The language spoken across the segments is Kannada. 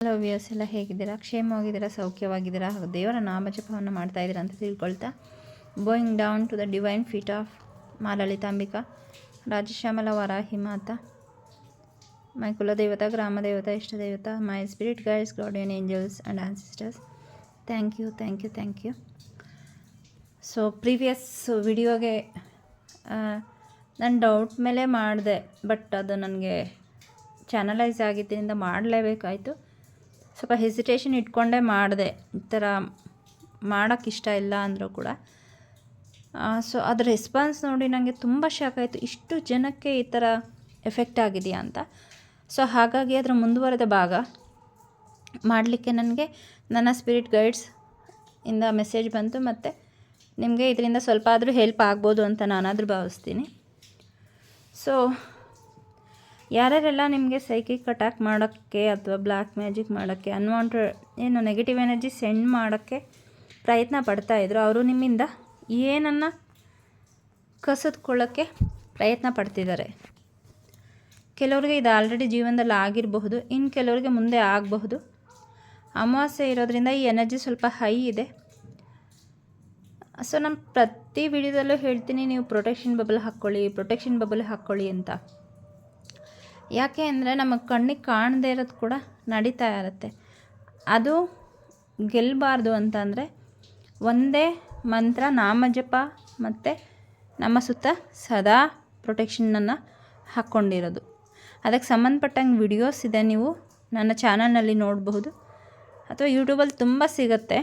ಹಲೋ ವ್ಯೂಸ್ ಎಲ್ಲ ಹೇಗಿದ್ದೀರಾ? ಕ್ಷೇಮವಾಗಿದ್ದೀರಾ? ಸೌಖ್ಯವಾಗಿದ್ದೀರಾ? ಹಾಗೂ ದೇವರ ನಾಮಜಪವನ್ನು ಮಾಡ್ತಾ ಇದ್ದೀರಾ ಅಂತ ತಿಳ್ಕೊಳ್ತಾ. Going down to the divine feet of Ma Lalithambika Rajashyamala Varahi ಮಾತಾ ಮೈ ಕುಲದೇವತ ಗ್ರಾಮ ದೇವತ ಇಷ್ಟ ದೇವತ my spirit guides, guardian angels and ancestors. Thank you thank you thank you. So previous ವಿಡಿಯೋಗೆ ನಾನು ಡೌಟ್ ಮೇಲೆ ಮಾಡಿದೆ ಬಟ್ ಅದು ನನಗೆ ಚಾನಲೈಸ್ ಆಗಿದ್ದರಿಂದ ಮಾಡಲೇಬೇಕಾಯಿತು. ಸ್ವಲ್ಪ ಹೆಸಿಟೇಷನ್ ಇಟ್ಕೊಂಡೇ ಮಾಡಿದೆ. ಈ ಥರ ಮಾಡೋಕ್ಕೆ ಇಷ್ಟ ಇಲ್ಲ ಅಂದರೂ ಕೂಡ. ಸೊ ಅದರ ರೆಸ್ಪಾನ್ಸ್ ನೋಡಿ ನನಗೆ ತುಂಬ ಶಾಕ್ ಆಯಿತು. ಇಷ್ಟು ಜನಕ್ಕೆ ಈ ಥರ ಎಫೆಕ್ಟ್ ಆಗಿದೆಯಾ ಅಂತ. ಸೊ ಹಾಗಾಗಿ ಅದರ ಮುಂದುವರೆದ ಭಾಗ ಮಾಡಲಿಕ್ಕೆ ನನಗೆ ನನ್ನ ಸ್ಪಿರಿಟ್ ಗೈಡ್ಸ್ ಇಂದ ಮೆಸೇಜ್ ಬಂತು ಮತ್ತು ನಿಮಗೆ ಇದರಿಂದ ಸ್ವಲ್ಪ ಆದರೂ ಹೆಲ್ಪ್ ಆಗ್ಬೋದು ಅಂತ ನಾನಾದರೂ ಭಾವಿಸ್ತೀನಿ. ಸೊ ಯಾರ್ಯಾರೆಲ್ಲ ನಿಮಗೆ ಸೈಕಿಕ್ ಅಟ್ಯಾಕ್ ಮಾಡೋಕ್ಕೆ ಅಥವಾ ಬ್ಲ್ಯಾಕ್ ಮ್ಯಾಜಿಕ್ ಮಾಡೋಕ್ಕೆ ಅನ್ವಾಂಟೆಡ್ ಏನು ನೆಗೆಟಿವ್ ಎನರ್ಜಿ ಸೆಂಡ್ ಮಾಡೋಕ್ಕೆ ಪ್ರಯತ್ನ ಪಡ್ತಾಯಿದ್ರು ಅವರು ನಿಮ್ಮಿಂದ ಏನನ್ನು ಕಸಿದ್ಕೊಳ್ಳೋಕ್ಕೆ ಪ್ರಯತ್ನ ಪಡ್ತಿದ್ದಾರೆ. ಕೆಲವ್ರಿಗೆ ಇದು ಆಲ್ರೆಡಿ ಜೀವನದಲ್ಲಿ ಆಗಿರಬಹುದು ಇನ್ನು ಕೆಲವರಿಗೆ ಮುಂದೆ ಆಗಬಹುದು. ಅಮಾವಾಸ್ಯೆ ಇರೋದ್ರಿಂದ ಈ ಎನರ್ಜಿ ಸ್ವಲ್ಪ ಹೈ ಇದೆ. ಸೊ ನಾನು ಪ್ರತಿ ವಿಡಿಯೋದಲ್ಲೂ ಹೇಳ್ತೀನಿ, ನೀವು ಪ್ರೊಟೆಕ್ಷನ್ ಬಬಲ್ ಹಾಕ್ಕೊಳ್ಳಿ ಪ್ರೊಟೆಕ್ಷನ್ ಬಬಲ್ ಹಾಕ್ಕೊಳ್ಳಿ ಅಂತ. ಯಾಕೆ ಅಂದರೆ ನಮ್ಮ ಕಣ್ಣಿಗೆ ಕಾಣದೇ ಇರೋದು ಕೂಡ ನಡೀತಾ ಇರುತ್ತೆ. ಅದು ಗೆಲ್ಲಬಾರ್ದು ಅಂತಂದರೆ ಒಂದೇ ಮಂತ್ರ ನಾಮಜಪ ಮತ್ತು ನಮ್ಮ ಸುತ್ತ ಸದಾ ಪ್ರೊಟೆಕ್ಷನನ್ನು ಹಾಕ್ಕೊಂಡಿರೋದು ಅದಕ್ಕೆ ಸಂಬಂಧಪಟ್ಟಂಗೆ ವಿಡಿಯೋಸ್ ಇದೆ ನೀವು ನನ್ನ ಚಾನಲ್ನಲ್ಲಿ ನೋಡಬಹುದು. ಅಥವಾ ಯೂಟ್ಯೂಬಲ್ಲಿ ತುಂಬ ಸಿಗುತ್ತೆ.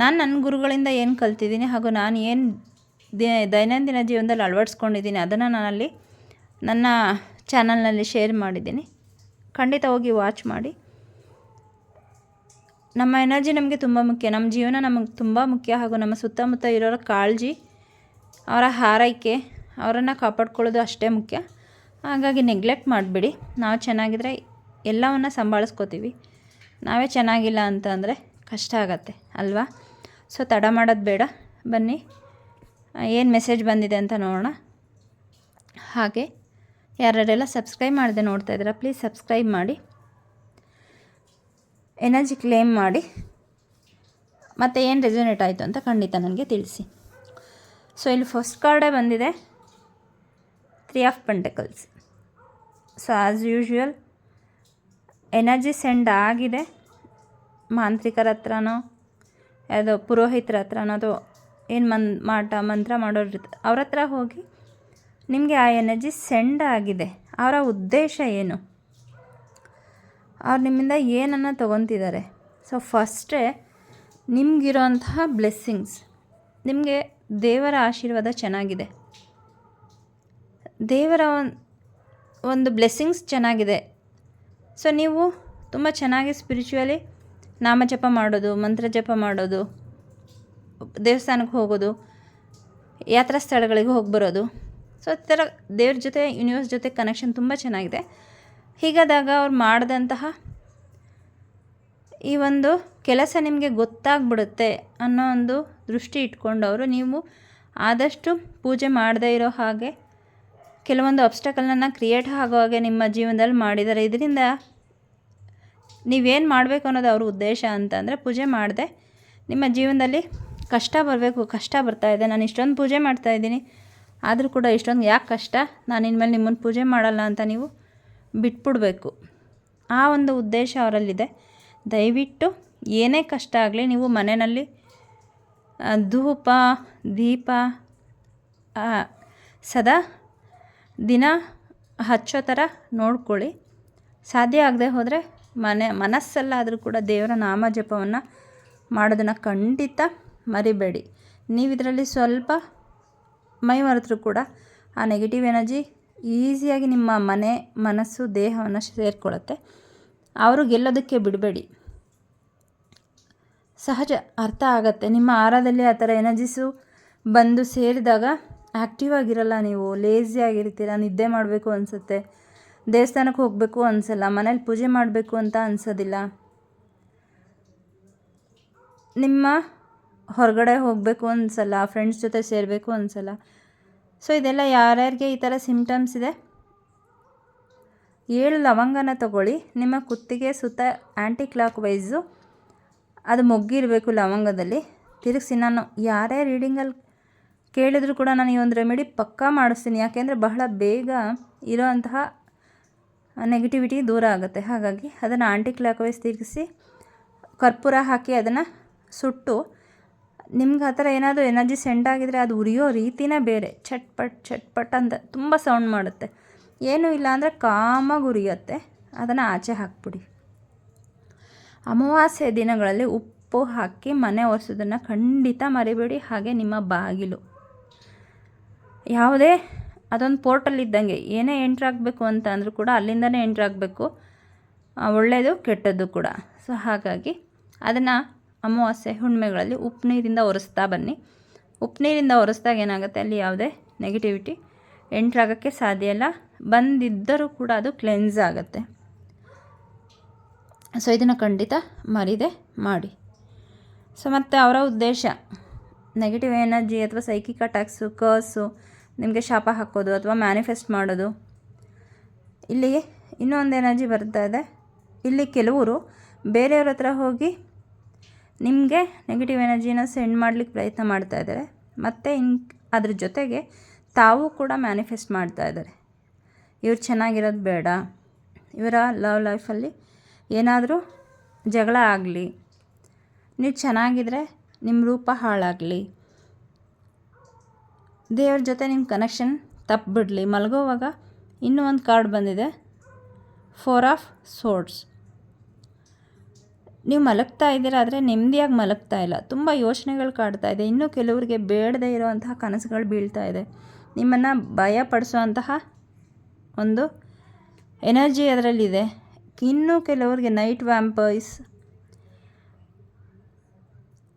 ನಾನು ನನ್ನ ಗುರುಗಳಿಂದ ಏನು ಕಲ್ತಿದ್ದೀನಿ ಹಾಗೂ ನಾನು ಏನು ದೈನಂದಿನ ಜೀವನದಲ್ಲಿ ಅಳವಡಿಸ್ಕೊಂಡಿದ್ದೀನಿ ಅದನ್ನು ನಾನಲ್ಲಿ ನನ್ನ ಚಾನಲ್ನಲ್ಲಿ ಶೇರ್ ಮಾಡಿದ್ದೀನಿ. ಖಂಡಿತ ಹೋಗಿ ವಾಚ್ ಮಾಡಿ. ನಮ್ಮ ಎನರ್ಜಿ ನಮಗೆ ತುಂಬ ಮುಖ್ಯ. ನಮ್ಮ ಜೀವನ ನಮಗೆ ತುಂಬ ಮುಖ್ಯ. ಹಾಗೂ ನಮ್ಮ ಸುತ್ತಮುತ್ತ ಇರೋರ ಕಾಳಜಿ, ಅವರ ಹಾರೈಕೆ, ಅವರನ್ನು ಕಾಪಾಡ್ಕೊಳ್ಳೋದು ಅಷ್ಟೇ ಮುಖ್ಯ. ಹಾಗಾಗಿ ನೆಗ್ಲೆಕ್ಟ್ ಮಾಡಿಬಿಡಿ. ನಾವು ಚೆನ್ನಾಗಿದ್ರೆ ಎಲ್ಲವನ್ನು ಸಂಭಾಳಿಸ್ಕೋತೀವಿ. ನಾವೇ ಚೆನ್ನಾಗಿಲ್ಲ ಅಂತ ಅಂದರೆ ಕಷ್ಟ ಆಗತ್ತೆ, ಅಲ್ವಾ? ಸೊ ತಡ ಮಾಡೋದು ಬೇಡ. ಬನ್ನಿ. ಏನು ಮೆಸೇಜ್ ಬಂದಿದೆ ಅಂತ ನೋಡೋಣ. ಹಾಗೆ. ಯಾರ್ಯಾರೆಲ್ಲ ಸಬ್ಸ್ಕ್ರೈಬ್ ಮಾಡದೆ ನೋಡ್ತಾ ಇದ್ದೀರಾ ಪ್ಲೀಸ್ ಸಬ್ಸ್ಕ್ರೈಬ್ ಮಾಡಿ. ಎನರ್ಜಿ ಕ್ಲೇಮ್ ಮಾಡಿ. ಮತ್ತು ಏನು ರೆಸ್ಯೂನೇಟ್ ಆಯಿತು ಅಂತ ಖಂಡಿತ ನನಗೆ ತಿಳಿಸಿ. ಸೊ ಇಲ್ಲಿ ಫಸ್ಟ್ ಕಾರ್ಡೇ ಬಂದಿದೆ. Three of pentacles so as usual energy send ಆಗಿದೆ. ಮಾಂತ್ರಿಕರ ಹತ್ರನೋ ಯಾವುದೋ ಪುರೋಹಿತರ ಹತ್ರನೋ, ಅದು ಏನು ಮನ್ ಮಾಟ ಮಂತ್ರ ಮಾಡೋರು ಅವ್ರ ಹತ್ರ ಹೋಗಿ ನಿಮಗೆ ಆ ಎನರ್ಜಿ ಸೆಂಡ್ ಆಗಿದೆ. ಅವರ ಉದ್ದೇಶ ಏನು? ಅವ್ರು ನಿಮ್ಮಿಂದ ಏನನ್ನು ತೊಗೊತಿದ್ದಾರೆ. ಸೊ ಫಸ್ಟೇ ನಿಮಗಿರೋಂತಹ ಬ್ಲೆಸ್ಸಿಂಗ್ಸ್ ನಿಮಗೆ ದೇವರ ಆಶೀರ್ವಾದ ಚೆನ್ನಾಗಿದೆ. ದೇವರ ಒಂದು ಬ್ಲೆಸ್ಸಿಂಗ್ಸ್ ಚೆನ್ನಾಗಿದೆ. ಸೊ ನೀವು ತುಂಬ ಚೆನ್ನಾಗಿ ಸ್ಪಿರಿಚುವಲಿ ನಾಮಜಪ ಮಾಡೋದು ಮಂತ್ರ ಜಪ ಮಾಡೋದು, ದೇವಸ್ಥಾನಕ್ಕೆ ಹೋಗೋದು ಯಾತ್ರಾ ಸ್ಥಳಗಳಿಗೆ ಹೋಗಿ ಬರೋದು ಸೊ, ಈ ಥರ ದೇವ್ರ ಜೊತೆ ಯೂನಿವರ್ಸ್ ಜೊತೆ ಕನೆಕ್ಷನ್ ತುಂಬ ಚೆನ್ನಾಗಿದೆ. ಹೀಗಾದಾಗ ಅವ್ರು ಮಾಡಿದಂತಹ ಈ ಒಂದು ಕೆಲಸ ನಿಮಗೆ ಗೊತ್ತಾಗ್ಬಿಡುತ್ತೆ ಅನ್ನೋ ಒಂದು ದೃಷ್ಟಿ ಇಟ್ಕೊಂಡವರು. ನೀವು ಆದಷ್ಟು ಪೂಜೆ ಮಾಡದೇ ಇರೋ ಹಾಗೆ ಕೆಲವೊಂದು ಅಬ್ಸ್ಟಕಲ್ನ ಕ್ರಿಯೇಟ್ ಆಗೋ ಹಾಗೆ ನಿಮ್ಮ ಜೀವನದಲ್ಲಿ ಮಾಡಿದ್ದಾರೆ ಇದರಿಂದ ನೀವೇನು ಮಾಡಬೇಕು ಅನ್ನೋದು ಅವ್ರ ಉದ್ದೇಶ ಅಂತಂದರೆ ಪೂಜೆ ಮಾಡಿದೆ. ನಿಮ್ಮ ಜೀವನದಲ್ಲಿ ಕಷ್ಟ ಬರಬೇಕು, ಕಷ್ಟ ಬರ್ತಾಯಿದೆ ನಾನು ಇಷ್ಟೊಂದು ಪೂಜೆ ಮಾಡ್ತಾಯಿದ್ದೀನಿ ಆದರೂ ಕೂಡ ಇಷ್ಟೊಂದು ಯಾಕೆ ಕಷ್ಟ? ನಾನು ಇನ್ಮೇಲೆ ನಿಮ್ಮನ್ನು ಪೂಜೆ ಮಾಡಲ್ಲ ಅಂತ ನೀವು ಬಿಟ್ಬಿಡ್ಬೇಕು. ಆ ಒಂದು ಉದ್ದೇಶ ಅವರಲ್ಲಿದೆ. ದಯವಿಟ್ಟು ಏನೇ ಕಷ್ಟ ಆಗಲಿ ನೀವು ಮನೆಯಲ್ಲಿ ಧೂಪ, ದೀಪ ಸದಾ ದಿನ ಹಚ್ಚೋ ಥರ ನೋಡ್ಕೊಳ್ಳಿ. ಸಾಧ್ಯ ಆಗದೆ ಹೋದರೆ ಮನೆ, ಮನಸ್ಸಲ್ಲಾದರೂ ಕೂಡ ದೇವರ ನಾಮ ಜಪವನ್ನು ಮಾಡೋದನ್ನು ಖಂಡಿತ ಮರಿಬೇಡಿ. ನೀವು ಇದರಲ್ಲಿ ಸ್ವಲ್ಪ ಮೈ ಮರೆತರೂ ಕೂಡ ಆ ನೆಗೆಟಿವ್ ಎನರ್ಜಿ ಈಸಿಯಾಗಿ ನಿಮ್ಮ ಮನೆ, ಮನಸ್ಸು, ದೇಹವನ್ನು ಸೇರಿಕೊಳ್ಳುತ್ತೆ. ಅವರು ಗೆಲ್ಲೋದಕ್ಕೆ ಬಿಡಬೇಡಿ. ಸಹಜ ಅರ್ಥ ಆಗತ್ತೆ. ನಿಮ್ಮ ಆಹಾರದಲ್ಲಿ ಆ ಥರ ಎನರ್ಜಿಸು ಬಂದು ಸೇರಿದಾಗ ಆ್ಯಕ್ಟಿವ್ ಆಗಿರಲ್ಲ ನೀವು ಲೇಸಿ ಆಗಿರ್ತೀರ, ನಿದ್ದೆ ಮಾಡಬೇಕು ಅನಿಸುತ್ತೆ. ದೇವಸ್ಥಾನಕ್ಕೆ ಹೋಗಬೇಕು ಅನಿಸಲ್ಲ, ಮನೇಲಿ ಪೂಜೆ ಮಾಡಬೇಕು ಅಂತ ಅನಿಸೋದಿಲ್ಲ. ನಿಮ್ಮ ಹೊರಗಡೆ ಹೋಗಬೇಕು ಅನ್ಸಲ್ಲ ಫ್ರೆಂಡ್ಸ್ ಜೊತೆ ಸೇರಬೇಕು ಅನ್ಸಲ್ಲ ಸೊ ಇದೆಲ್ಲ ಯಾರ್ಯಾರಿಗೆ ಈ ಥರ ಸಿಮ್ಟಮ್ಸ್ ಇದೆ? ಏಳು ಲವಂಗನ ತಗೊಳ್ಳಿ. ನಿಮ್ಮ ಕುತ್ತಿಗೆ ಸುತ್ತ ಆ್ಯಂಟಿ ಕ್ಲಾಕ್ ವೈಸು ಅದು ಮೊಗ್ಗಿರಬೇಕು ಲವಂಗದಲ್ಲಿ. ತಿರುಗಿಸಿ, ನಾನು ಯಾರೇ ರೀಡಿಂಗಲ್ಲಿ ಕೇಳಿದ್ರು ಕೂಡ ನಾನು ಈ ಒಂದು ರೆಮಿಡಿ ಪಕ್ಕಾ ಮಾಡಿಸ್ತೀನಿ. ಯಾಕೆಂದರೆ ಬಹಳ ಬೇಗ ಇರೋವಂತಹ ನೆಗೆಟಿವಿಟಿ ದೂರ ಆಗುತ್ತೆ. ಹಾಗಾಗಿ ಅದನ್ನು ಆಂಟಿ ಕ್ಲಾಕ್ ವೈಸ್ ತಿರುಗಿಸಿ, ಕರ್ಪೂರ ಹಾಕಿ ಅದನ್ನು ಸುಟ್ಟು ನಿಮ್ಗೆ ಆ ಥರ ಏನಾದರೂ ಎನರ್ಜಿ ಸೆಂಡ್ ಆಗಿದರೆ ಅದು ಉರಿಯೋ ರೀತಿನೇ ಬೇರೆ. ಚಟ್ಪಟ್ ಚಟ್ಪಟ್ ಅಂತ ತುಂಬ ಸೌಂಡ್ ಮಾಡುತ್ತೆ. ಏನೂ ಇಲ್ಲ ಅಂದರೆ ಕಾಮಾಗಿ ಉರಿಯುತ್ತೆ. ಅದನ್ನು ಆಚೆ ಹಾಕ್ಬಿಡಿ. ಅಮಾವಾಸ್ಯೆ ದಿನಗಳಲ್ಲಿ ಉಪ್ಪು ಹಾಕಿ ಮನೆ ಒರೆಸೋದನ್ನು ಖಂಡಿತ ಮರಿಬೇಡಿ. ಹಾಗೆ ನಿಮ್ಮ ಬಾಗಿಲು. ಯಾವುದೇ ಅದೊಂದು ಪೋರ್ಟಲ್ ಇದ್ದಂಗೆ ಏನೇ ಎಂಟ್ರಾಗಬೇಕು ಅಂತ ಅಂದರೂ ಕೂಡ ಅಲ್ಲಿಂದನೇ ಎಂಟ್ರಾಗಬೇಕು ಒಳ್ಳೆಯದು ಕೆಟ್ಟದ್ದು ಕೂಡ. ಸೊ ಹಾಗಾಗಿ ಅದನ್ನು ಅಮಾವಾಸ್ಯೆ ಹುಣ್ಣಿಮೆಗಳಲ್ಲಿ ಉಪ್ಪು ನೀರಿಂದ ಒರೆಸ್ತಾ ಬನ್ನಿ. ಉಪ್ಪು ನೀರಿಂದ ಒರೆಸ್ದಾಗ ಏನಾಗುತ್ತೆ? ಅಲ್ಲಿ ಯಾವುದೇ ನೆಗೆಟಿವಿಟಿ ಎಂಟ್ರಾಗೋಕ್ಕೆ ಸಾಧ್ಯ ಇಲ್ಲ. ಬಂದಿದ್ದರೂ ಕೂಡ ಅದು ಕ್ಲೆನ್ಸ್ ಆಗುತ್ತೆ. ಸೊ ಇದನ್ನು ಖಂಡಿತ ಮರಿದೆ ಮಾಡಿ. ಸೊ ಮತ್ತು ಅವರ ಉದ್ದೇಶ ನೆಗೆಟಿವ್ ಎನರ್ಜಿ ಅಥವಾ ಸೈಕಿಕ್ ಅಟ್ಯಾಕ್ಸು ಕರ್ಸು ನಿಮಗೆ ಶಾಪ ಹಾಕೋದು ಅಥವಾ ಮ್ಯಾನಿಫೆಸ್ಟ್ ಮಾಡೋದು. ಇಲ್ಲಿ ಇನ್ನೊಂದು ಎನರ್ಜಿ ಬರ್ತಾ ಇದೆ. ಇಲ್ಲಿ ಕೆಲವರು ಬೇರೆಯವ್ರ ಹತ್ರ ಹೋಗಿ ನಿಮಗೆ ನೆಗೆಟಿವ್ ಎನರ್ಜಿನ ಸೆಂಡ್ ಮಾಡಲಿಕ್ಕೆ ಪ್ರಯತ್ನ ಮಾಡ್ತಾ ಇದ್ದಾರೆ. ಮತ್ತು ಇನ್ ಅದ್ರ ಜೊತೆಗೆ ತಾವು ಕೂಡ ಮ್ಯಾನಿಫೆಸ್ಟ್ ಮಾಡ್ತಾ ಇದ್ದಾರೆ. ಇವ್ರು ಚೆನ್ನಾಗಿರೋದು ಬೇಡ. ಇವರ ಲವ್ ಲೈಫಲ್ಲಿ ಏನಾದರೂ ಜಗಳ ಆಗಲಿ, ನೀವು ಚೆನ್ನಾಗಿದ್ದರೆ ನಿಮ್ಮ ರೂಪ ಹಾಳಾಗಲಿ, ದೇವ್ರ ಜೊತೆ ನಿಮ್ಮ ಕನೆಕ್ಷನ್ ತಪ್ಪಿಬಿಡಲಿ ಮಲಗೋವಾಗ ಇನ್ನೂ ಒಂದು ಕಾರ್ಡ್ ಬಂದಿದೆ. ಫೋರ್ ಆಫ್ ಸೋರ್ಡ್ಸ್ ನೀವು ಮಲಗ್ತಾ ಇದ್ದೀರಾ ಆದರೆ ನೆಮ್ಮದಿಯಾಗಿ ಮಲಗ್ತಾ ಇಲ್ಲ. ತುಂಬ ಯೋಚನೆಗಳು ಕಾಡ್ತಾ ಇದೆ. ಇನ್ನೂ ಕೆಲವರಿಗೆ ಬೇಡದೇ ಇರುವಂತಹ ಕನಸುಗಳು ಬೀಳ್ತಾ ಇದೆ. ನಿಮ್ಮನ್ನು ಭಯ ಪಡಿಸುವಂತಹ ಒಂದು ಎನರ್ಜಿ ಅದರಲ್ಲಿದೆ ಇನ್ನೂ ಕೆಲವರಿಗೆ ನೈಟ್ ವ್ಯಾಂಪೈಸ್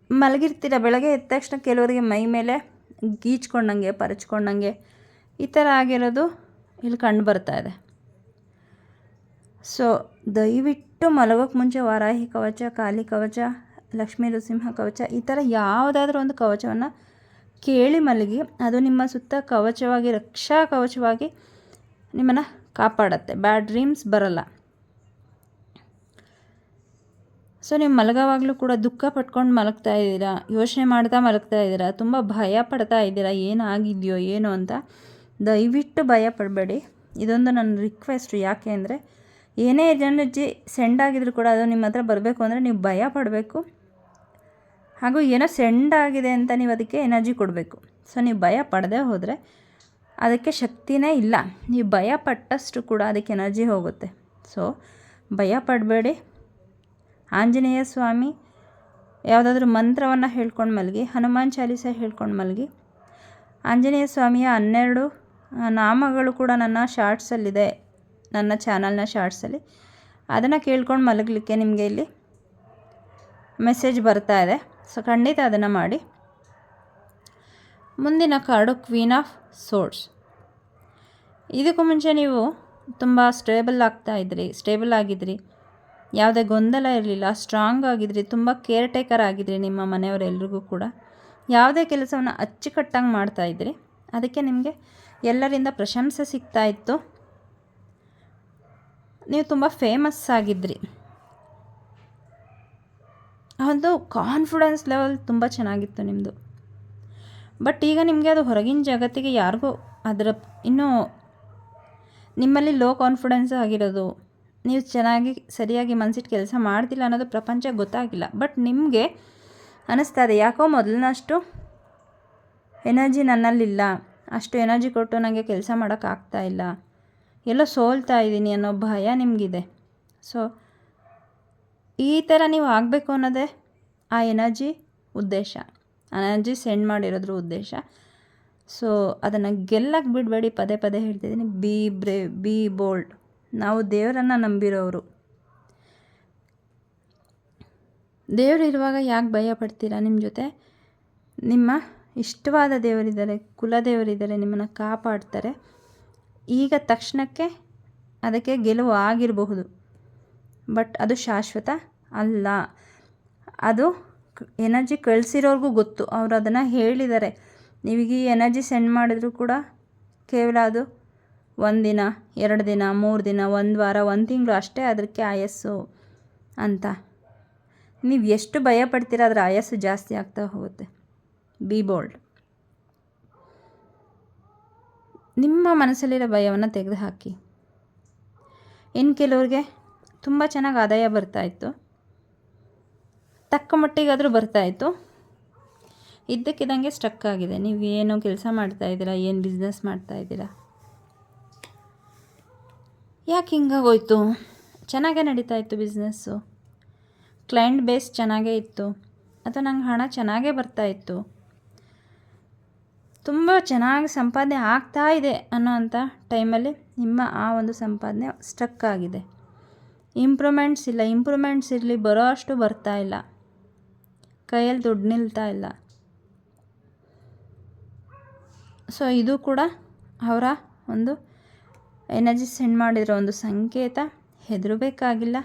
ಮಲಗಿರ್ತೀರ? ಬೆಳಗ್ಗೆ ಎದ್ದ ತಕ್ಷಣ ಕೆಲವರಿಗೆ ಮೈ ಮೇಲೆ ಗೀಚ್ಕೊಂಡಂಗೆ, ಪರಚ್ಕೊಂಡಂಗೆ ಈ ಥರ ಆಗಿರೋದು ಇಲ್ಲಿ ಕಂಡು ಬರ್ತಾ ಇದೆ. ಸೊ ದಯವಿಟ್ಟು ಮಲಗೋಕ್ಕೆ ಮುಂಚೆ ವಾರಾಹಿ ಕವಚ, ಕಾಲಿ ಕವಚ, ಲಕ್ಷ್ಮೀ ನೃಸಿಂಹ ಕವಚ, ಈ ಥರ ಯಾವುದಾದ್ರೂ ಒಂದು ಕವಚವನ್ನು ಕೇಳಿ ಮಲಗಿ, ಅದು ನಿಮ್ಮ ಸುತ್ತ ಕವಚವಾಗಿ, ರಕ್ಷಾ ಕವಚವಾಗಿ ನಿಮ್ಮನ್ನು ಕಾಪಾಡತ್ತೆ. ಬ್ಯಾಡ್ ಡ್ರೀಮ್ಸ್ ಬರಲ್ಲ. ಸೊ, ನೀವು ಮಲಗೋವಾಗಲೂ ಕೂಡ ದುಃಖ ಪಟ್ಕೊಂಡು ಮಲಗ್ತಾ ಇದ್ದೀರಾ? ಯೋಚನೆ ಮಾಡ್ತಾ ಮಲಗ್ತಾ ಇದ್ದೀರಾ? ತುಂಬ ಭಯ ಪಡ್ತಾ ಇದ್ದೀರಾ? ಏನಾಗಿದೆಯೋ, ಏನು ಅಂತ ದಯವಿಟ್ಟು ಭಯ ಪಡಬೇಡಿ. ಇದೊಂದು ನನ್ನ ರಿಕ್ವೆಸ್ಟ್ ಯಾಕೆ ಅಂದರೆ ಏನೇ ಎನರ್ಜಿ ಸೆಂಡ್ ಆಗಿದ್ರು ಕೂಡ ಅದು ನಿಮ್ಮ ಹತ್ರ ಬರಬೇಕು ಅಂದರೆ ನೀವು ಭಯ ಪಡಬೇಕು. ಹಾಗೂ ಏನೋ ಸೆಂಡ್ ಆಗಿದೆ ಅಂತ ನೀವು ಅದಕ್ಕೆ ಎನರ್ಜಿ ಕೊಡಬೇಕು. ಸೊ ನೀವು ಭಯ ಪಡದೇ ಹೋದರೆ ಅದಕ್ಕೆ ಶಕ್ತಿನೇ ಇಲ್ಲ. ನೀವು ಭಯ ಪಟ್ಟಷ್ಟು ಕೂಡ ಅದಕ್ಕೆ ಎನರ್ಜಿ ಹೋಗುತ್ತೆ. ಸೊ ಭಯ ಪಡಬೇಡಿ. ಆಂಜನೇಯ ಸ್ವಾಮಿ, ಯಾವುದಾದ್ರೂ ಮಂತ್ರವನ್ನು ಹೇಳ್ಕೊಂಡು ಮಲಗಿ, ಹನುಮಾನ್ ಚಾಲೀಸ ಹೇಳ್ಕೊಂಡು ಮಲಗಿ. ಆಂಜನೇಯ ಸ್ವಾಮಿಯ ಹನ್ನೆರಡು ನಾಮಗಳು ಕೂಡ ನನ್ನ ಶಾರ್ಟ್ಸಲ್ಲಿದೆ ನನ್ನ ಚಾನಲ್ನ ಶಾರ್ಟ್ಸಲ್ಲಿ. ಅದನ್ನು ಕೇಳ್ಕೊಂಡು ಮಲಗಲಿಕ್ಕೆ ನಿಮಗೆ ಇಲ್ಲಿ ಮೆಸೇಜ್ ಬರ್ತಾ ಇದೆ. ಸೊ, ಖಂಡಿತ ಅದನ್ನು ಮಾಡಿ. ಮುಂದಿನ ಕಾರ್ಡು ಕ್ವೀನ್ ಆಫ್ ಸೋರ್ಟ್ಸ್ ಇದಕ್ಕೂ ಮುಂಚೆ ನೀವು ತುಂಬ ಸ್ಟೇಬಲ್ ಆಗ್ತಾ ಇದ್ರಿ, ಸ್ಟೇಬಲ್ ಆಗಿದ್ರಿ. ಯಾವುದೇ ಗೊಂದಲ ಇರಲಿಲ್ಲ, ಸ್ಟ್ರಾಂಗ್ ಆಗಿದ್ರಿ, ತುಂಬ ಕೇರ್ ಟೇಕರ್ ಆಗಿದ್ರಿ ನಿಮ್ಮ ಮನೆಯವರೆಲ್ಲರಿಗೂ ಕೂಡ. ಯಾವುದೇ ಕೆಲಸವನ್ನು ಅಚ್ಚುಕಟ್ಟಾಗಿ ಮಾಡ್ತಾಯಿದ್ರಿ ಅದಕ್ಕೆ ನಿಮಗೆ ಎಲ್ಲರಿಂದ ಪ್ರಶಂಸೆ ಸಿಗ್ತಾ ಇತ್ತು. ನೀವು ತುಂಬ ಫೇಮಸ್ ಆಗಿದ್ರಿ. ಒಂದು ಕಾನ್ಫಿಡೆನ್ಸ್ ಲೆವೆಲ್ ತುಂಬ ಚೆನ್ನಾಗಿತ್ತು ನಿಮ್ಮದು ಬಟ್ ಈಗ ನಿಮಗೆ ಅದು ಹೊರಗಿನ ಜಗತ್ತಿಗೆ ಯಾರಿಗೂ ಅದರ ಇನ್ನೂ ನಿಮ್ಮಲ್ಲಿ ಲೋ ಕಾನ್ಫಿಡೆನ್ಸ್ ಆಗಿರೋದು, ನೀವು ಚೆನ್ನಾಗಿ, ಸರಿಯಾಗಿ ಮನಸ್ಸಿಟ್ಟು ಕೆಲಸ ಮಾಡ್ತಿಲ್ಲ ಅನ್ನೋದು ಪ್ರಪಂಚ ಗೊತ್ತಾಗಿಲ್ಲ. ಬಟ್ ನಿಮಗೆ ಅನ್ನಿಸ್ತಾ ಇದೆ, ಯಾಕೋ ಮೊದಲಿನಷ್ಟು ಎನರ್ಜಿ ನನ್ನಲ್ಲಿಲ್ಲ, ಅಷ್ಟು ಎನರ್ಜಿ ಕೊಟ್ಟು ನನಗೆ ಕೆಲಸ ಮಾಡೋಕ್ಕಾಗ್ತಾ ಇಲ್ಲ. ಎಲ್ಲೋ ಸೋಲ್ತಾ ಇದ್ದೀನಿ ಅನ್ನೋ ಭಯ ನಿಮಗಿದೆ. ಸೊ ಈ ಥರ ನೀವು ಆಗಬೇಕು ಅನ್ನೋದೇ ಆ ಎನರ್ಜಿ ಉದ್ದೇಶ. ಎನರ್ಜಿ ಸೆಂಡ್ ಮಾಡಿರೋದ್ರ ಉದ್ದೇಶ. ಸೊ ಅದನ್ನು ಗೆಲ್ಲಕ್ಕೆ ಬಿಡಬೇಡಿ, ಪದೇ ಪದೇ ಹೇಳ್ತಿದ್ದೀನಿ. ಬಿ ಬ್ರೇ ಬಿ ಬೋಲ್ಡ್ ನಾವು ದೇವರನ್ನು ನಂಬಿರೋರು ದೇವರು ಇರುವಾಗ ಯಾಕೆ ಭಯ ಪಡ್ತೀರಾ ನಿಮ್ಮ ಜೊತೆ? ನಿಮ್ಮ ಇಷ್ಟವಾದ ದೇವರಿದ್ದಾರೆ, ಕುಲದೇವರಿದ್ದಾರೆ, ನಿಮ್ಮನ್ನು ಕಾಪಾಡ್ತಾರೆ. ಈಗ ತಕ್ಷಣಕ್ಕೆ ಅದಕ್ಕೆ ಗೆಲುವು ಆಗಿರಬಹುದು. ಬಟ್ ಅದು ಶಾಶ್ವತ ಅಲ್ಲ. ಅದು ಎನರ್ಜಿ ಕಳಿಸಿರೋರ್ಗೂ ಗೊತ್ತು. ಅವರು ಅದನ್ನು ಹೇಳಿದ್ದಾರೆ ನೀವೀಗ ಈ ಎನರ್ಜಿ ಸೆಂಡ್ ಮಾಡಿದ್ರು ಕೂಡ ಕೇವಲ ಅದು ಒಂದಿನ ಎರಡು ದಿನ, ಮೂರು ದಿನ, ಒಂದು ವಾರ, ಒಂದು ತಿಂಗಳು ಅಷ್ಟೇ ಅದಕ್ಕೆ ಆಯಸ್ಸು ಅಂತ. ನೀವು ಎಷ್ಟು ಭಯ ಪಡ್ತೀರ ಅದರ ಆಯಸ್ಸು ಜಾಸ್ತಿ ಆಗ್ತಾ ಹೋಗುತ್ತೆ. Be bold. ನಿಮ್ಮ ಮನಸ್ಸಲ್ಲಿರೋ ಭಯವನ್ನು ತೆಗೆದುಹಾಕಿ. ಇನ್ನು ಕೆಲವ್ರಿಗೆ ತುಂಬ ಚೆನ್ನಾಗಿ ಆದಾಯ ಬರ್ತಾಯಿತ್ತು ತಕ್ಕ ಮಟ್ಟಿಗಾದರೂ ಬರ್ತಾಯಿತ್ತು ಇದ್ದಕ್ಕಿದ್ದಂಗೆ ಸ್ಟಕ್ ಆಗಿದೆ. ನೀವು ಏನು ಕೆಲಸ ಮಾಡ್ತಾಯಿದ್ದೀರಾ ಏನು ಬಿಸ್ನೆಸ್ ಮಾಡ್ತಾಯಿದ್ದೀರಾ ಯಾಕೆ ಹಿಂಗಾಗೋಯ್ತು ಚೆನ್ನಾಗೇ ನಡೀತಾ ಇತ್ತು ಬಿಸ್ನೆಸ್ಸು ಕ್ಲೈಂಟ್ ಬೇಸ್ ಚೆನ್ನಾಗೇ ಇತ್ತು. ಅಥವಾ ನಂಗೆ ಹಣ ಚೆನ್ನಾಗೇ ಬರ್ತಾಯಿತ್ತು ತುಂಬ ಚೆನ್ನಾಗಿ ಸಂಪಾದನೆ ಆಗ್ತಾ ಇದೆ ಅನ್ನೋ ಅಂಥ ಟೈಮಲ್ಲಿ ನಿಮ್ಮ ಆ ಒಂದು ಸಂಪಾದನೆ ಸ್ಟಕ್ ಆಗಿದೆ. ಇಂಪ್ರೂವ್ಮೆಂಟ್ಸ್ ಇಲ್ಲ, ಇಂಪ್ರೂವ್ಮೆಂಟ್ಸ್ ಇರಲಿ ಬರೋ ಅಷ್ಟು ಬರ್ತಾ ಇಲ್ಲ. ಕೈಯಲ್ಲಿ ದುಡ್ಡು ನಿಲ್ತಾ ಇಲ್ಲ. ಸೊ, ಇದು ಕೂಡ ಅವರ ಒಂದು ಎನರ್ಜಿ ಸೆಂಡ್ ಮಾಡಿರೋ ಒಂದು ಸಂಕೇತ. ಹೆದರಬೇಕಾಗಿಲ್ಲ.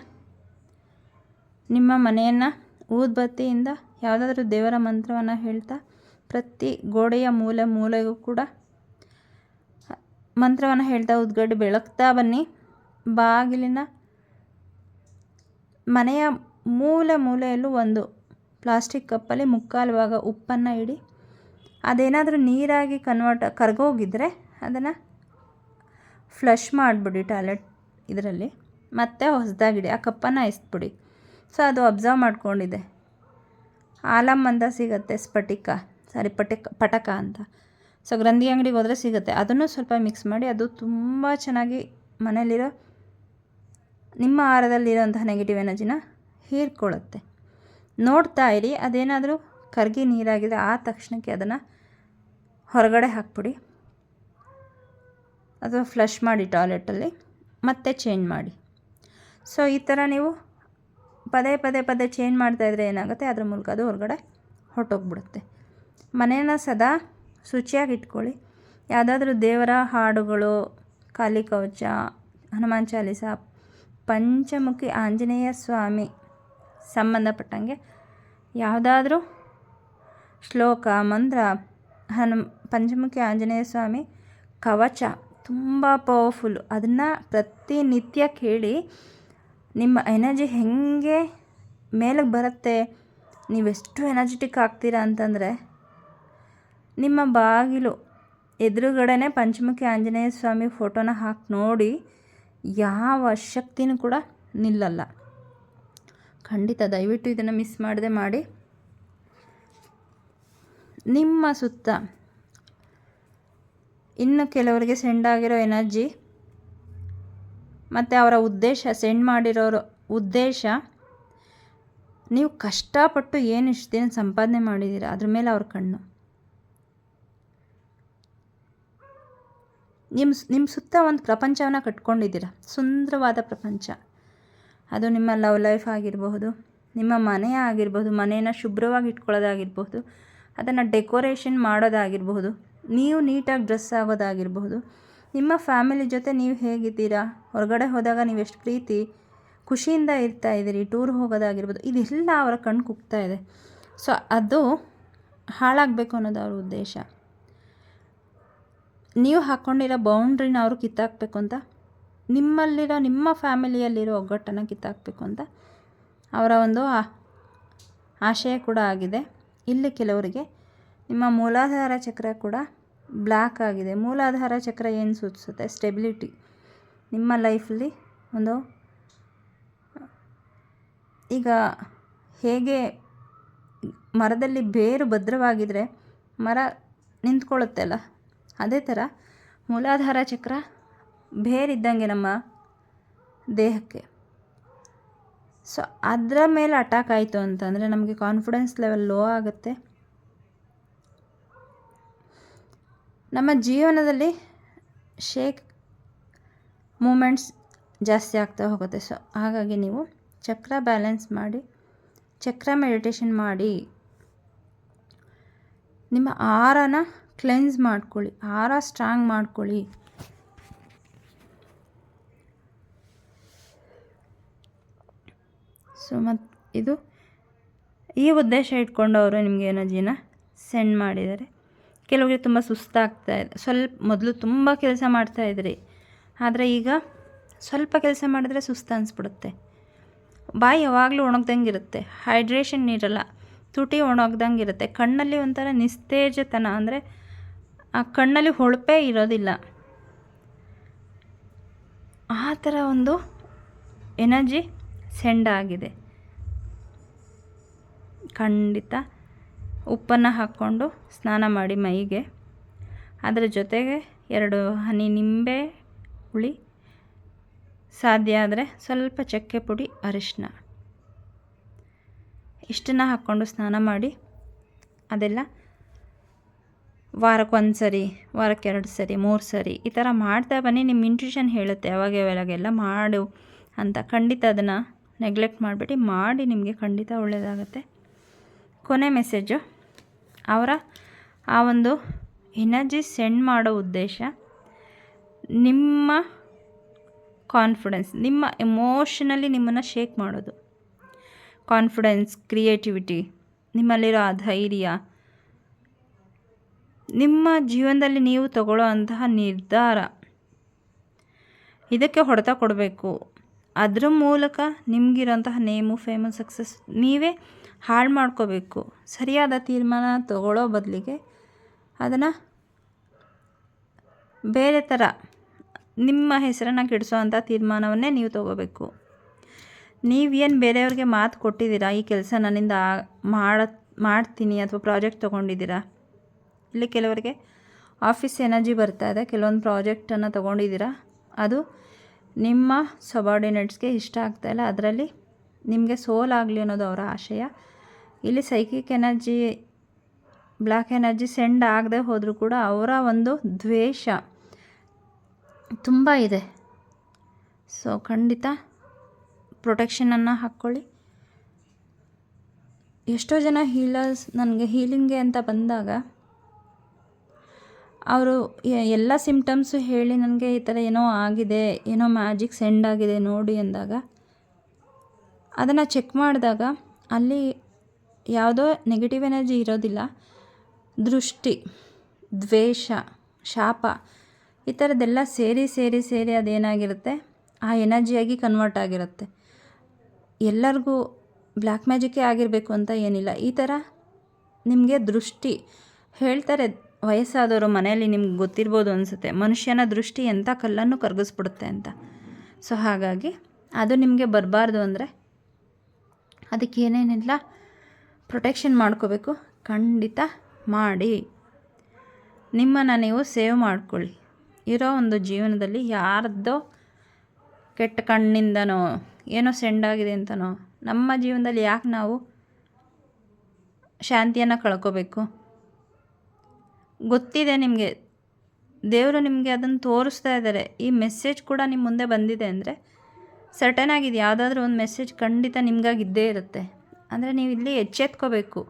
ನಿಮ್ಮ ಮನೆಯನ್ನು, ಊದ್ಬತ್ತಿಯಿಂದ ಯಾವುದಾದ್ರೂ ದೇವರ ಮಂತ್ರವನ್ನು ಹೇಳ್ತಾ ಪ್ರತಿ ಗೋಡೆಯ ಮೂಲೆ ಮೂಲೆಗೂ ಕೂಡ ಮಂತ್ರವನ್ನು ಹೇಳ್ತಾ ಉದ್ಗಡ್ಡಿ ಬೆಳಗ್ತಾ ಬನ್ನಿ. ಬಾಗಿಲಿನ ಮನೆಯ ಮೂಲೆ ಮೂಲೆಯಲ್ಲೂ ಒಂದು ಪ್ಲಾಸ್ಟಿಕ್ ಕಪ್ಪಲ್ಲಿ ಮುಕ್ಕಾಲು ಭಾಗ ಉಪ್ಪನ್ನು ಇಡಿ, ಅದೇನಾದರೂ ನೀರಾಗಿ ಕನ್ವರ್ಟ್ ಕರ್ಗೋಗಿದ್ದರೆ ಅದನ್ನು ಫ್ಲಶ್ ಮಾಡಿಬಿಡಿ ಟಾಯ್ಲೆಟ್ ಇದರಲ್ಲಿ, ಮತ್ತೆ ಹೊಸದಾಗಿಡಿ, ಆ ಕಪ್ಪನ್ನು ಇಸ್ಬಿಡಿ ಸೊ ಅದು ಅಬ್ಸರ್ವ್ ಮಾಡ್ಕೊಂಡಿದೆ. ಅಂತ ಸಿಗುತ್ತೆ ಸ್ಫಟಿಕ. ಸಾರಿ ಪಟಕ ಪಟಕ ಅಂತ. ಸೊ ಗ್ರಂಥಿ ಅಂಗಡಿಗೆ ಹೋದರೆ ಸಿಗುತ್ತೆ. ಅದನ್ನು ಸ್ವಲ್ಪ ಮಿಕ್ಸ್ ಮಾಡಿ, ಅದು ತುಂಬ ಚೆನ್ನಾಗಿ ಮನೆಯಲ್ಲಿರೋ, ನಿಮ್ಮ ಆಹಾರದಲ್ಲಿರೋಂತಹ ನೆಗೆಟಿವ್ ಎನರ್ಜಿನ ಹೀರ್ಕೊಳ್ಳುತ್ತೆ. ನೋಡ್ತಾ ಇರಿ, ಅದೇನಾದರೂ ಕರ್ಗಿ ನೀರಾಗಿದೆ ಆ ತಕ್ಷಣಕ್ಕೆ ಅದನ್ನು ಹೊರಗಡೆ ಹಾಕ್ಬಿಡಿ. ಅಥವಾ ಫ್ಲಶ್ ಮಾಡಿ ಟಾಯ್ಲೆಟಲ್ಲಿ ಮತ್ತೆ ಚೇಂಜ್ ಮಾಡಿ. ಸೊ ಈ ಥರ ನೀವು ಪದೇ ಪದೇ ಪದೇ ಚೇಂಜ್ ಮಾಡ್ತಾಯಿದ್ರೆ ಏನಾಗುತ್ತೆ? ಅದ್ರ ಮೂಲಕ ಅದು ಹೊರಗಡೆ ಹೊರಟೋಗ್ಬಿಡುತ್ತೆ. ಮನೇನ ಸದಾ ಶುಚಿಯಾಗಿ ಇಟ್ಕೊಳ್ಳಿ ಯಾವುದಾದ್ರೂ ದೇವರ ಹಾಡುಗಳು, ಕಾಲಿ ಕವಚ, ಹನುಮಾನ್ ಚಾಲೀಸ, ಪಂಚಮುಖಿ, ಆಂಜನೇಯ ಸ್ವಾಮಿ ಸಂಬಂಧಪಟ್ಟಂಗೆ ಯಾವುದಾದ್ರೂ ಶ್ಲೋಕ, ಮಂತ್ರ, ಹನು, ಪಂಚಮುಖಿ, ಆಂಜನೇಯ ಸ್ವಾಮಿ ಕವಚ ತುಂಬ ಪವರ್ಫುಲ್ಲು ಅದನ್ನು ಪ್ರತಿನಿತ್ಯ ಕೇಳಿ ನಿಮ್ಮ ಎನರ್ಜಿ ಹೇಗೆ ಮೇಲಕ್ಕೆ ಬರುತ್ತೆ, ನೀವೆಷ್ಟು ಎನರ್ಜೆಟಿಕ್ ಆಗ್ತೀರಾ ಅಂತಂದರೆ ನಿಮ್ಮ ಬಾಗಿಲು ಎದುರುಗಡೆನೆ ಪಂಚಮುಖಿ ಆಂಜನೇಯ ಸ್ವಾಮಿ ಫೋಟೋನ ಹಾಕಿ ನೋಡಿ ಯಾವ ಶಕ್ತಿನೂ ಕೂಡ ನಿಲ್ಲಲ್ಲ. ಖಂಡಿತ ದಯವಿಟ್ಟು ಇದನ್ನು ಮಿಸ್ ಮಾಡದೆ ಮಾಡಿ. ನಿಮ್ಮ ಸುತ್ತ ಇನ್ನು ಕೆಲವರಿಗೆ ಸೆಂಡ್ ಆಗಿರೋ ಎನರ್ಜಿ ಮತ್ತು ಅವರ ಉದ್ದೇಶ ಸೆಂಡ್ ಮಾಡಿರೋರು ಉದ್ದೇಶ ನೀವು ಕಷ್ಟಪಟ್ಟು ಏನು ಇಷ್ಟೇನು ದಿನ ಸಂಪಾದನೆ ಮಾಡಿದ್ದೀರ ಅದ್ರ ಮೇಲೆ ಅವ್ರ ಕಣ್ಣು. ನಿಮ್ಮ ನಿಮ್ಮ ಸುತ್ತ ಒಂದು ಪ್ರಪಂಚವನ್ನು ಕಟ್ಕೊಂಡಿದ್ದೀರ. ಸುಂದರವಾದ ಪ್ರಪಂಚ. ಅದು ನಿಮ್ಮ ಲವ್ ಲೈಫ್ ಆಗಿರಬಹುದು, ನಿಮ್ಮ ಮನೆ ಆಗಿರ್ಬೋದು ಮನೆಯನ್ನು ಶುಭ್ರವಾಗಿ ಇಟ್ಕೊಳ್ಳೋದಾಗಿರ್ಬೋದು ಅದನ್ನು ಡೆಕೋರೇಷನ್ ಮಾಡೋದಾಗಿರಬಹುದು, ನೀವು ನೀಟಾಗಿ ಡ್ರೆಸ್ ಆಗೋದಾಗಿರಬಹುದು. ನಿಮ್ಮ ಫ್ಯಾಮಿಲಿ ಜೊತೆ ನೀವು ಹೇಗಿದ್ದೀರಾ? ಹೊರಗಡೆ ಹೋದಾಗ ನೀವು ಎಷ್ಟು ಪ್ರೀತಿ, ಖುಷಿಯಿಂದ ಇರ್ತಾ ಇದ್ದೀರಿ, ಟೂರ್ ಹೋಗೋದಾಗಿರ್ಬೋದು, ಇದೆಲ್ಲ ಅವರ ಕಣ್ಣು ಕುಗ್ತಾ ಇದೆ. ಸೊ, ಅದು ಹಾಳಾಗಬೇಕು ಅನ್ನೋದು ಅವ್ರ ಉದ್ದೇಶ. ನೀವು ಹಾಕ್ಕೊಂಡಿರೋ ಬೌಂಡ್ರಿನ ಅವರು ಕಿತ್ತಾಕಬೇಕು ಅಂತ, ನಿಮ್ಮಲ್ಲಿರೋ ನಿಮ್ಮ ಫ್ಯಾಮಿಲಿಯಲ್ಲಿರೋ ಒಗ್ಗಟ್ಟನ್ನು ಕಿತ್ತಾಕಬೇಕು ಅಂತ ಅವರ ಒಂದು ಆಶಯ ಕೂಡ ಆಗಿದೆ. ಇಲ್ಲಿ ಕೆಲವರಿಗೆ ನಿಮ್ಮ ಮೂಲಾಧಾರ ಚಕ್ರ ಕೂಡ ಬ್ಲ್ಯಾಕ್ ಆಗಿದೆ. ಮೂಲಾಧಾರ ಚಕ್ರ ಏನು ಸೂಚಿಸುತ್ತೆ? ಸ್ಟೆಬಿಲಿಟಿ ನಿಮ್ಮ ಲೈಫಲ್ಲಿ ಒಂದು, ಈಗ ಹೇಗೆ ಮರದಲ್ಲಿ ಬೇರು ಭದ್ರವಾಗಿದ್ದರೆ ಮರ ನಿಂತ್ಕೊಳ್ಳುತ್ತೆ ಅಲ್ಲ? ಅದೇ ಥರ ಮೂಲಾಧಾರ ಚಕ್ರ ಬೇರಿದ್ದಂಗೆ ನಮ್ಮ ದೇಹಕ್ಕೆ. ಸೊ ಅದರ ಮೇಲೆ ಅಟ್ಯಾಕ್ ಆಯಿತು ಅಂತಂದರೆ ನಮಗೆ ಕಾನ್ಫಿಡೆನ್ಸ್ ಲೆವೆಲ್ ಲೋ ಆಗುತ್ತೆ. ನಮ್ಮ ಜೀವನದಲ್ಲಿ ಶೇಕ್ ಮೂಮೆಂಟ್ಸ್ ಜಾಸ್ತಿ ಆಗ್ತಾ ಹೋಗುತ್ತೆ. ಸೊ ಹಾಗಾಗಿ ನೀವು ಚಕ್ರ ಬ್ಯಾಲೆನ್ಸ್ ಮಾಡಿ, ಚಕ್ರ ಮೆಡಿಟೇಷನ್ ಮಾಡಿ, ನಿಮ್ಮ ಆಹಾರನ ಕ್ಲೆನ್ಸ್ ಮಾಡ್ಕೊಳ್ಳಿ, ಆಹಾರ ಸ್ಟ್ರಾಂಗ್ ಮಾಡ್ಕೊಳ್ಳಿ. ಸೊ ಮತ್ತು ಇದು ಈ ಉದ್ದೇಶ ಇಟ್ಕೊಂಡು ಅವರು ನಿಮಗೆ ಎನರ್ಜಿನ ಸೆಂಡ್ ಮಾಡಿದ್ದಾರೆ. ಕೆಲವರಿಗೆ ತುಂಬ ಸುಸ್ತಾಗ್ತಾ ಇದೆ. ಸ್ವಲ್ಪ ಮೊದಲು ತುಂಬ ಕೆಲಸ ಮಾಡ್ತಾಯಿದ್ರಿ ಆದರೆ ಈಗ ಸ್ವಲ್ಪ ಕೆಲಸ ಮಾಡಿದ್ರೆ ಸುಸ್ತು ಅನಿಸ್ಬಿಡುತ್ತೆ. ಬಾಯಿ ಯಾವಾಗಲೂ ಒಣಗ್ದಂಗೆ ಇರುತ್ತೆ ಹೈಡ್ರೇಷನ್ ನೀರಲ್ಲ, ತುಟಿ ಒಣಗ್ದಂಗೆ ಇರುತ್ತೆ. ಕಣ್ಣಲ್ಲಿ ಒಂಥರ ನಿಸ್ತೇಜತನ, ಅಂದರೆ ಆ ಕಣ್ಣಲ್ಲಿ ಹೊಳಪೆ ಇರೋದಿಲ್ಲ. ಆ ಥರ ಒಂದು ಎನರ್ಜಿ ಸೆಂಡ್ ಆಗಿದೆ. ಖಂಡಿತ ಉಪ್ಪನ್ನು ಹಾಕ್ಕೊಂಡು ಸ್ನಾನ ಮಾಡಿ ಮೈಗೆ. ಅದರ ಜೊತೆಗೆ ಎರಡು ಹನಿ ನಿಂಬೆ ಹುಳಿ ಸಾಧ್ಯ ಆದರೆ ಸ್ವಲ್ಪ ಚಕ್ಕೆ ಪುಡಿ ಅರಿಶಿನ ಇಷ್ಟನ್ನು ಹಾಕ್ಕೊಂಡು ಸ್ನಾನ ಮಾಡಿ ಅದೆಲ್ಲ ವಾರಕ್ಕೊಂದು ಸರಿ, ವಾರಕ್ಕೆ ಎರಡು ಸರಿ, ಮೂರು ಸರಿ, ಈ ಥರ ಮಾಡ್ತಾ ಬನ್ನಿ. ನಿಮ್ಮ ಇಂಟ್ಯೂಷನ್ ಹೇಳುತ್ತೆ, ಅವಾಗ ಯಾವಾಗೆಲ್ಲ ಮಾಡು ಅಂತ. ಖಂಡಿತ ಅದನ್ನು ನೆಗ್ಲೆಕ್ಟ್ ಮಾಡಿಬಿಟ್ಟು ಮಾಡಿ, ನಿಮಗೆ ಖಂಡಿತ ಒಳ್ಳೆಯದಾಗುತ್ತೆ ಕೊನೆ ಮೆಸೇಜು ಅವರ ಆ ಒಂದು ಎನರ್ಜಿ ಸೆಂಡ್ ಮಾಡೋ ಉದ್ದೇಶ, ನಿಮ್ಮ ಕಾನ್ಫಿಡೆನ್ಸ್ ನಿಮ್ಮ ಎಮೋಷನಲಿ ನಿಮ್ಮನ್ನು ಶೇಕ್ ಮಾಡೋದು. ಕಾನ್ಫಿಡೆನ್ಸ್ ಕ್ರಿಯೇಟಿವಿಟಿ ನಿಮ್ಮಲ್ಲಿರೋ ಆ ಧೈರ್ಯ ನಿಮ್ಮ ಜೀವನದಲ್ಲಿ ನೀವು ತಗೊಳ್ಳೋ ಅಂತಹ ನಿರ್ಧಾರ ಇದಕ್ಕೆ ಹೊಡೆತ ಕೊಡಬೇಕು. ಅದ್ರ ಮೂಲಕ ನಿಮಗಿರೋಂತಹ ನೇಮು ಫೇಮಸ್ ಸಕ್ಸಸ್ ನೀವೇ ಹಾಳು ಮಾಡ್ಕೋಬೇಕು. ಸರಿಯಾದ ತೀರ್ಮಾನ ತಗೊಳ್ಳೋ ಬದಲಿಗೆ ಅದನ್ನು ಬೇರೆ ಥರ ನಿಮ್ಮ ಹೆಸರನ್ನು ಕೆಡಿಸೋ ಅಂಥ ತೀರ್ಮಾನವನ್ನೇ ನೀವು ತೊಗೋಬೇಕು. ನೀವೇನು ಬೇರೆಯವ್ರಿಗೆ ಮಾತು ಕೊಟ್ಟಿದ್ದೀರಾ? ಈ ಕೆಲಸ ನನ್ನಿಂದ ಮಾಡ, ಮಾಡ್ತೀನಿ ಅಥವಾ ಪ್ರಾಜೆಕ್ಟ್ ತೊಗೊಂಡಿದ್ದೀರಾ? ಇಲ್ಲಿ ಕೆಲವರಿಗೆ ಆಫೀಸ್ ಎನರ್ಜಿ ಬರ್ತಾ ಇದೆ. ಕೆಲವೊಂದು ಪ್ರಾಜೆಕ್ಟನ್ನು ತೊಗೊಂಡಿದ್ದೀರಾ? ಅದು ನಿಮ್ಮ ಸಬಾರ್ಡಿನೇಟ್ಸ್ಗೆ ಇಷ್ಟ ಆಗ್ತಾಯಿಲ್ಲ ಅದರಲ್ಲಿ ನಿಮಗೆ ಸೋಲಾಗಲಿ ಅನ್ನೋದು ಅವರ ಆಶಯ. ಇಲ್ಲಿ psychic energy black energy send ಆಗದೆ ಹೋದರೂ ಕೂಡ ಅವರ ಒಂದು ದ್ವೇಷ ತುಂಬ ಇದೆ. ಸೊ ಖಂಡಿತ ಪ್ರೊಟೆಕ್ಷನನ್ನು ಹಾಕ್ಕೊಳ್ಳಿ ಎಷ್ಟೋ ಜನ ಹೀಲರ್ಸ್ ನನಗೆ ಹೀಲಿಂಗ್ಗೆ ಅಂತ ಬಂದಾಗ ಅವರು ಎಲ್ಲ ಸಿಮ್ಟಮ್ಸು ಹೇಳಿ ನನಗೆ ಈ ಥರ ಏನೋ ಆಗಿದೆ, ಏನೋ ಮ್ಯಾಜಿಕ್ ಸೆಂಡ್ ಆಗಿದೆ ನೋಡಿ ಅಂದಾಗ, ಅದನ್ನು ಚೆಕ್ ಮಾಡಿದಾಗ ಅಲ್ಲಿ ಯಾವುದೋ ನೆಗೆಟಿವ್ ಎನರ್ಜಿ ಇರೋದಿಲ್ಲ. ದೃಷ್ಟಿ, ದ್ವೇಷ, ಶಾಪ, ಈ ಥರದ್ದೆಲ್ಲ ಸೇರಿ ಸೇರಿ ಸೇರಿ ಅದೇನಾಗಿರುತ್ತೆ? ಆ ಎನರ್ಜಿಯಾಗಿ ಕನ್ವರ್ಟ್ ಆಗಿರುತ್ತೆ. ಎಲ್ಲರಿಗೂ ಬ್ಲ್ಯಾಕ್ ಮ್ಯಾಜಿಕ್ಕೇ ಆಗಿರಬೇಕು ಅಂತ ಏನಿಲ್ಲ. ಈ ಥರ ನಿಮಗೆ ದೃಷ್ಟಿ ಹೇಳ್ತಾರೆ. ವಯಸ್ಸಾದವರು ಮನೆಯಲ್ಲಿ ನಿಮ್ಗೆ ಗೊತ್ತಿರ್ಬೋದು ಅನಿಸುತ್ತೆ. ಮನುಷ್ಯನ ದೃಷ್ಟಿ ಎಂಥ ಕಲ್ಲನ್ನು ಕರಗಿಸ್ಬಿಡುತ್ತೆ ಅಂತ. ಸೊ ಹಾಗಾಗಿ ಅದು ನಿಮಗೆ ಬರಬಾರ್ದು ಅಂದರೆ ಅದಕ್ಕೆ ಏನೇನಿಲ್ಲ ಪ್ರೊಟೆಕ್ಷನ್ ಮಾಡ್ಕೋಬೇಕು. ಖಂಡಿತ ಮಾಡಿ. ನಿಮ್ಮನ್ನು ನೀವು ಸೇವ್ ಮಾಡ್ಕೊಳ್ಳಿ. ಇರೋ ಒಂದು ಜೀವನದಲ್ಲಿ ಯಾರದ್ದೋ ಕೆಟ್ಟ ಕಣ್ಣಿಂದನೋ, ಏನೋ ಸೆಂಡಾಗಿದೆ ಅಂತನೋ, ನಮ್ಮ ಜೀವನದಲ್ಲಿ ಯಾಕೆ ನಾವು ಶಾಂತಿಯನ್ನು ಕಳ್ಕೋಬೇಕು? ಗೊತ್ತಿದೆ ನಿಮಗೆ. ದೇವರು ನಿಮಗೆ ಅದನ್ನು ತೋರಿಸ್ತಾ ಇದ್ದಾರೆ ಈ ಮೆಸೇಜ್ ಕೂಡ ನಿಮ್ಮ ಮುಂದೆ ಬಂದಿದೆ ಅಂದರೆ ಸರ್ಟನ್ ಆಗಿದೆ ಯಾವುದಾದ್ರೂ ಒಂದು ಮೆಸೇಜ್ ಖಂಡಿತ ನಿಮಗಾಗಿ ಇದ್ದೇ ಇರುತ್ತೆ. ಅಂದರೆ ನೀವು ಇಲ್ಲಿ ಎಚ್ಚೆತ್ಕೋಬೇಕು.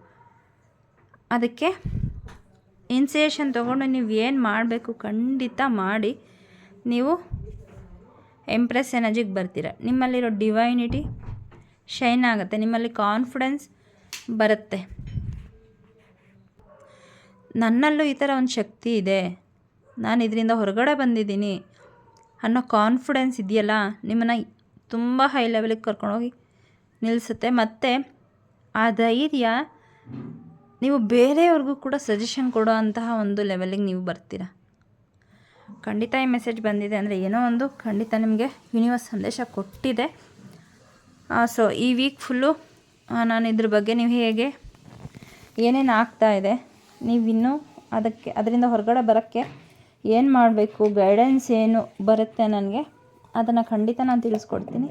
ಅದಕ್ಕೆ ಇನ್ಸಿಯೇಷನ್ ತೊಗೊಂಡು ನೀವು ಏನು ಮಾಡಬೇಕು ಖಂಡಿತ ಮಾಡಿ ನೀವು ಎಂಪ್ರೆಸ್ ಎನರ್ಜಿಗೆ ಬರ್ತೀರ. ನಿಮ್ಮಲ್ಲಿರೋ ಡಿವೈನಿಟಿ ಶೈನ್ ಆಗುತ್ತೆ. ನಿಮ್ಮಲ್ಲಿ ಕಾನ್ಫಿಡೆನ್ಸ್ ಬರುತ್ತೆ. ನನ್ನಲ್ಲೂ ಈ ಥರ ಒಂದು ಶಕ್ತಿ ಇದೆ. ನಾನು ಇದರಿಂದ ಹೊರಗಡೆ ಬಂದಿದ್ದೀನಿ. ಅನ್ನೋ ಕಾನ್ಫಿಡೆನ್ಸ್ ಇದೆಯಲ್ಲ? ನಿಮ್ಮನ್ನು ತುಂಬ ಹೈ ಲೆವೆಲಿಗೆ ಕರ್ಕೊಂಡೋಗಿ ನಿಲ್ಲಿಸುತ್ತೆ. ಮತ್ತು ಆ ಧೈರ್ಯ ನೀವು ಬೇರೆಯವ್ರಿಗೂ ಕೂಡ ಸಜೆಷನ್ ಕೊಡೋ ಅಂತಹ ಒಂದು ಲೆವೆಲಿಗೆ ನೀವು ಬರ್ತೀರ? ಖಂಡಿತ ಈ ಮೆಸೇಜ್ ಬಂದಿದೆ ಅಂದರೆ ಏನೋ ಒಂದು ಖಂಡಿತ ನಿಮಗೆ ಯೂನಿವರ್ಸ್ ಸಂದೇಶ ಕೊಟ್ಟಿದೆ. ಸೊ ಈ ವೀಕ್ ಫುಲ್ಲು ನಾನು ಇದ್ರ ಬಗ್ಗೆ ನೀವು ಹೇಗೆ ಏನೇನು ಆಗ್ತಾ ಇದೆ? ನೀವಿನ್ನೂ ಅದಕ್ಕೆ, ಅದರಿಂದ ಹೊರಗಡೆ ಬರೋಕ್ಕೆ ಏನು ಮಾಡಬೇಕು ಗೈಡೆನ್ಸ್ ಏನು ಬರುತ್ತೆ ನನಗೆ, ಅದನ್ನು ಖಂಡಿತ ನಾನು ತಿಳಿಸ್ಕೊಡ್ತೀನಿ.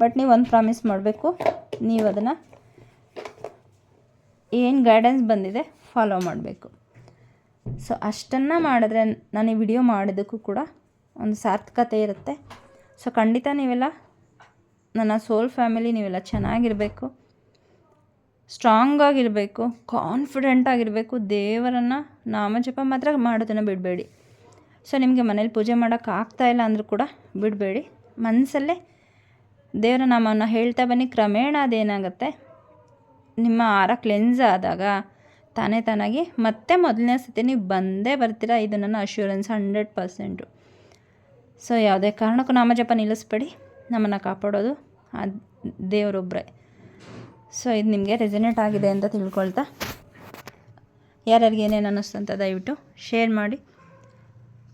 ಬಟ್ ನೀವು ಒಂದು ಪ್ರಾಮಿಸ್ ಮಾಡಬೇಕು, ನೀವು ಅದನ್ನು ಏನು ಗೈಡೆನ್ಸ್ ಬಂದಿದೆ ಫಾಲೋ ಮಾಡಬೇಕು. ಸೊ ಅಷ್ಟನ್ನು ಮಾಡಿದ್ರೆ ನಾನು ಈ ವಿಡಿಯೋ ಮಾಡಿದ್ದಕ್ಕೂ ಕೂಡ ಒಂದು ಸಾರ್ಥಕತೆ ಇರುತ್ತೆ. ಸೊ ಖಂಡಿತ ನೀವೆಲ್ಲ ನನ್ನ ಸೋಲ್ ಫ್ಯಾಮಿಲಿ ನೀವೆಲ್ಲ ಚೆನ್ನಾಗಿರಬೇಕು. ಸ್ಟ್ರಾಂಗ್ ಆಗಿರಬೇಕು ಕಾನ್ಫಿಡೆಂಟ್ ಆಗಿರಬೇಕು, ದೇವರನ್ನು ನಾಮಜಪ ಮಾತ್ರ ಮಾಡೋದನ್ನು ಬಿಡಬೇಡಿ. ಸೊ ನಿಮಗೆ ಮನೇಲಿ ಪೂಜೆ ಮಾಡೋಕ್ಕೆ ಇಲ್ಲ ಅಂದರೂ ಕೂಡ ಬಿಡಬೇಡಿ. ಮನಸ್ಸಲ್ಲೇ ದೇವರ ನಾಮವನ್ನು ಹೇಳ್ತಾ ಬನ್ನಿ. ಕ್ರಮೇಣ ಅದೇನಾಗುತ್ತೆ? ನಿಮ್ಮ ಆರ ಕ್ಲೆನ್ಸ್ ಆದಾಗ ತಾನೇ ತಾನಾಗಿ ಮತ್ತೆ ಮೊದಲನೇ ಸತಿ ನೀವು ಬಂದೇ ಬರ್ತೀರಾ? ಇದು ನನ್ನ ಅಶ್ಯೂರೆನ್ಸ್ ಹಂಡ್ರೆಡ್ ಪರ್ಸೆಂಟು ಸೊ ಯಾವುದೇ ಕಾರಣಕ್ಕೂ ನಾಮಜಪ ನಿಲ್ಲಿಸ್ಬೇಡಿ. ನಮ್ಮನ್ನು ಕಾಪಾಡೋದು ಆ ದೇವರೊಬ್ಬರೇ ಸೊ ಇದು ನಿಮಗೆ ರೆಸನೇಟ್ ಆಗಿದೆ ಅಂತ ತಿಳ್ಕೊಳ್ತಾ. ಯಾರ್ಯಾರಿಗೆ ಏನೇನು ಅನ್ನಿಸ್ತು ಅಂತ ದಯವಿಟ್ಟು ಶೇರ್ ಮಾಡಿ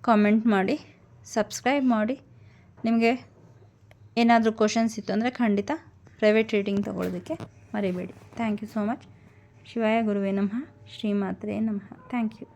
ಕಾಮೆಂಟ್ ಮಾಡಿ ಸಬ್ಸ್ಕ್ರೈಬ್ ಮಾಡಿ. ನಿಮಗೆ ಏನಾದರೂ ಕ್ವಶನ್ಸ್ ಇತ್ತು ಅಂದರೆ ಖಂಡಿತ ಪ್ರೈವೇಟ್ ರೀಡಿಂಗ್ ತೊಗೊಳೋದಕ್ಕೆ ಮರಿಬೇಡಿ. ಥ್ಯಾಂಕ್ ಯು ಸೋ ಮಚ್ ಶಿವಾಯ ಗುರುವೇ ನಮಃ. ಶ್ರೀಮಾತ್ರೇ ನಮಃ. Thank you